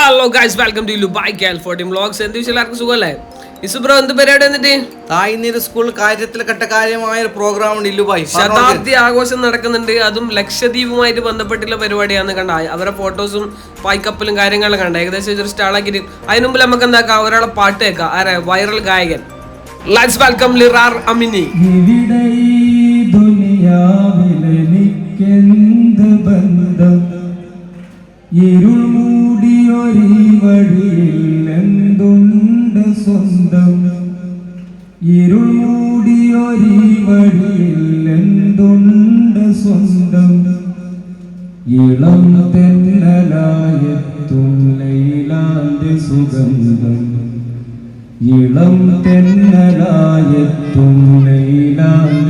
Hello guys welcome to ലുബായ് കാൽഫോർട്ടി vlogs എന്ത് വിഷയം എല്ലാവർക്കും സുഖമല്ലേ? ഇസുബ്രോ എന്ത് പരിപാടി എന്നിട്ട് തായ്നീര് സ്കൂൾ കാര്യത്തിൽ കെട്ട കാര്യമായ ഒരു പ്രോഗ്രാം ഉണ്ട് ഇല്ലുബായ് ശതാബ്ദി ആഘോഷം നടക്കുന്നുണ്ട്. അതും ലക്ഷദ്വീപുമായിട്ട് ബന്ധപ്പെട്ടുള്ള പരിപാടിയാണ് കണ്ട അവരുടെ ഫോട്ടോസും പായ്ക്കപ്പലും കാര്യങ്ങളും കണ്ട ഏകദേശം ഒരു സ്റ്റാളാക്കിയിട്ട് അതിനു മുമ്പ് നമുക്ക് എന്താക്കാം ഒരാളെ പാട്ട് കേൾക്കാം. ആരെ? വൈറൽ ഗായകൻ. ലെറ്റ്സ് വെൽക്കം ലിറാർ അമിനി ദുനിയാവിലെനിക്കെന്ത് ബന്ധം? ഇരുൾ എന്തുണ്ട് സ്വന്തം? ഇരുൾ മൂടിയൊരീ വഴിയിൽ സ്വന്തം ലൈലാന്റെ സുഗന്ധം. ഇളം തെന്നലായെത്തും ലൈലാന്റെ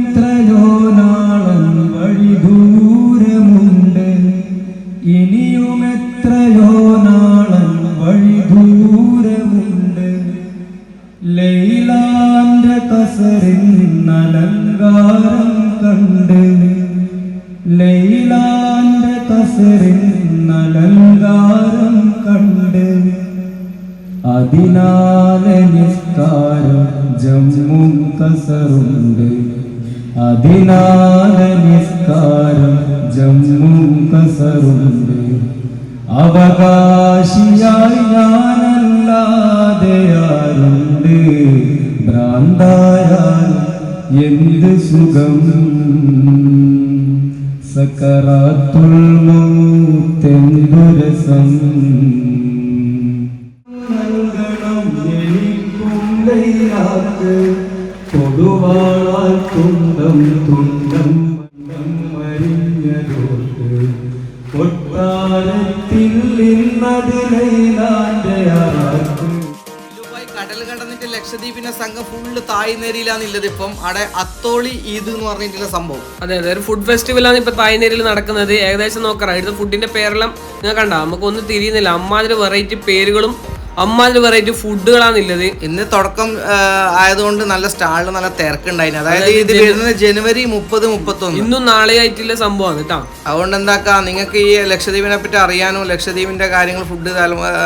എത്രയോ നാളം വഴി ദൂരമുണ്ട്. ഇനിയും എത്രയോ നാളം വഴി ദൂരമുണ്ട്. ലൈലാന്റെ കസറിൽ നലങ്കാരം കണ്ട്. ലൈലാന്റെ കസറിൽ നലങ്കാരം കണ്ട്. അതിനാലെ നിസ്കാരം ജമ്മും കസറുണ്ട് അതിനാലെ ജമ്മും കസറുണ്ട്. അവകാശിയായി ഞാനല്ലാതെ ആരുണ്ട്? ഭ്രാന്തായാൽ എന്ത് സുഖം? സക്കറാത്തുൽ മൗത്തെന്തുരസം നൽകണം എനിക്കും ലൈലാക്ക് കൊടുവാളാൽ തുണ്ടം തുണ്ടം മന്ദം മരിഞ്ഞതോട്ട് കൊട്ടാരത്തിൽ നിന്നത് ലൈലാന്റെ ആറാക്ക് ഇല്ലുബായി കടൽ കടന്നിട്ട് ലക്ഷദ്വീപിന്റെ സംഘം ഫുള്ള് തായ്നേരിയിലാണുള്ളത് ഇപ്പം അവിടെ അത്തോളി ഈദ് എന്ന് പറഞ്ഞിട്ടുള്ള സംഭവം. അതെ അതെ. ഒരു ഫുഡ് ഫെസ്റ്റിവലാണ് ഇപ്പൊ തായ്നേരിയിൽ നടക്കുന്നത്. ഏകദേശം നോക്കറ. ഇവിടുത്തെ ഫുഡിന്റെ പേരെല്ലാം നിങ്ങൾ കണ്ട? നമുക്ക് ഒന്നും തിരിയുന്നില്ല. അമ്മാതിരി വെറൈറ്റി പേരുകളും അമ്മാതിരി വെറൈറ്റി ഫുഡുകളാണ് ഉള്ളത് ഇന്ന് തുടക്കം ആയതുകൊണ്ട് നല്ല സ്റ്റാളിൽ നല്ല തിരക്കുണ്ടായിരുന്നു അതായത് ഇത് വരുന്നത് ജനുവരി മുപ്പത് മുപ്പത്തൊന്ന്. ഇന്നും നാളെ ആയിട്ടുള്ള സംഭവമാണ് കേട്ടോ അതുകൊണ്ട് എന്താക്കാ നിങ്ങൾക്ക് ഈ ലക്ഷദ്വീപിനെ പറ്റി അറിയാനോ ലക്ഷദ്വീപിന്റെ കാര്യങ്ങൾ ഫുഡ്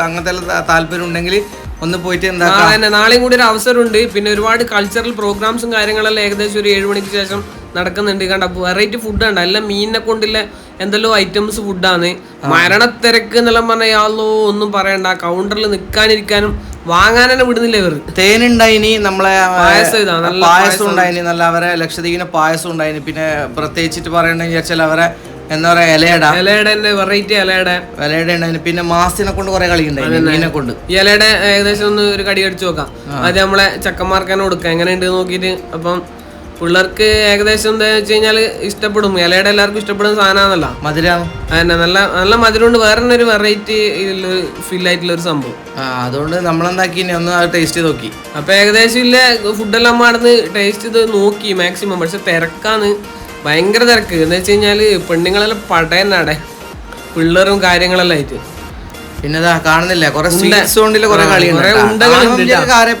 അങ്ങനത്തെ താല്പര്യം ഉണ്ടെങ്കിൽ ഒന്ന് പോയിട്ട് എന്താ തന്നെ നാളെയും കൂടി ഒരു അവസരമുണ്ട്. പിന്നെ ഒരുപാട് കൾച്ചറൽ പ്രോഗ്രാംസും കാര്യങ്ങളെല്ലാം ഏകദേശം ഒരു ഏഴ് മണിക്ക് ശേഷം നടക്കുന്നുണ്ട്. കണ്ട വെറൈറ്റി ഫുഡാണ് എല്ലാം മീനിനെ കൊണ്ടുള്ള എന്തെല്ലോ ഐറ്റംസ് ഫുഡാണ് മരണത്തിരക്ക് എന്നെല്ലാം പറഞ്ഞ യാളോ ഒന്നും പറയണ്ട. കൗണ്ടറിൽ നിൽക്കാനിരിക്കാനും വാങ്ങാൻ തന്നെ വിടുന്നില്ല ഇവർ തേനുണ്ടായിനി നമ്മളെ പായസം ഉണ്ടായിനി നല്ല അവരെ ലക്ഷദ്വീപിന് പായസം ഉണ്ടായിനി. പിന്നെ പ്രത്യേകിച്ചിട്ട് പറയണ്ടെന്ന് വിചാരിച്ചാൽ അവരെ എന്താ പറയാ ഇലയട. ഇലയുടെ തന്നെ വെറൈറ്റി ഇലയുടെ. ഇലയുടെ ഉണ്ടായിരുന്നു. പിന്നെ മാസിനെ കൊണ്ട് കുറെ കളി കൊണ്ട്. ഇലയുടെ ഏകദേശം ഒന്ന് ഒരു കടി അടിച്ചു നോക്കാം. അത് നമ്മളെ ചക്കന്മാർക്ക് തന്നെ കൊടുക്കാം. എങ്ങനെയുണ്ട് നോക്കിയിട്ട്. അപ്പം പിള്ളേർക്ക് ഏകദേശം എന്താ വെച്ച് കഴിഞ്ഞാൽ ഇഷ്ടപ്പെടും. ഇലയുടെ എല്ലാവർക്കും ഇഷ്ടപ്പെടുന്ന സാധനമാണല്ലോ. മധുര? അതന്നെ നല്ല നല്ല മധുരമുണ്ട്. വേറെ തന്നെ ഒരു വെറൈറ്റി ഫീൽ ആയിട്ടുള്ള ഒരു സംഭവം. അതുകൊണ്ട് നമ്മളെന്താക്കി ഒന്ന് ടേസ്റ്റ് ചെയ്ത് നോക്കി. അപ്പൊ ഏകദേശം ഇല്ല ഫുഡെല്ലാം നടന്ന് ടേസ്റ്റ് ചെയ്ത് നോക്കി മാക്സിമം പക്ഷെ തിരക്കാണ്. ഭയങ്കര തിരക്ക്. എന്ന് വെച്ച് കഴിഞ്ഞാൽ പെണ്ണുങ്ങളെല്ലാം പടയെന്നാടെ പിള്ളേരും കാര്യങ്ങളെല്ലാം ആയിട്ട്. പിന്നെ കാണുന്നില്ല? കുറെ കൊണ്ടില്ല കുറെ കളി കുറെ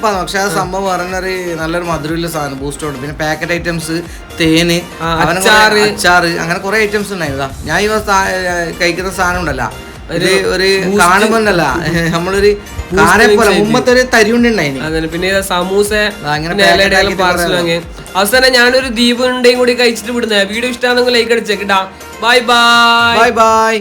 പക്ഷെ ആ. സംഭവം പറഞ്ഞൊരു നല്ലൊരു മധുരമില്ല സാധനം ബൂസ്റ്റ് ഉണ്ട് പിന്നെ പാക്കറ്റ് ഐറ്റംസ് തേന് അച്ചാറ്. അച്ചാറ് അങ്ങനെ കുറെ ഐറ്റംസ് ഉണ്ടായിരുന്നു. ഞാൻ ഈ കഴിക്കുന്ന സാധനം ഉണ്ടല്ല. ഒരു ഒരു കാണുമ്പോണ്ടല്ല നമ്മളൊരു കാരെ പോലെ മുമ്പത്തെ ഒരു തരിയുണ്ട് ഉണ്ടായിന്. അതന്നെ. പിന്നെ സമൂസ അങ്ങനെ പാർസൽ വാങ്ങി. അവസാനം ഞാനൊരു ദ്വീപ് ഉണ്ടെയും കൂടി കഴിച്ചിട്ട് വിടുന്നേ വീഡിയോ ഇഷ്ടമാണെങ്കിൽ ലൈക്ക് അടിച്ചേക്കിട്ടാ ബൈ ബൈ ബൈ ബൈ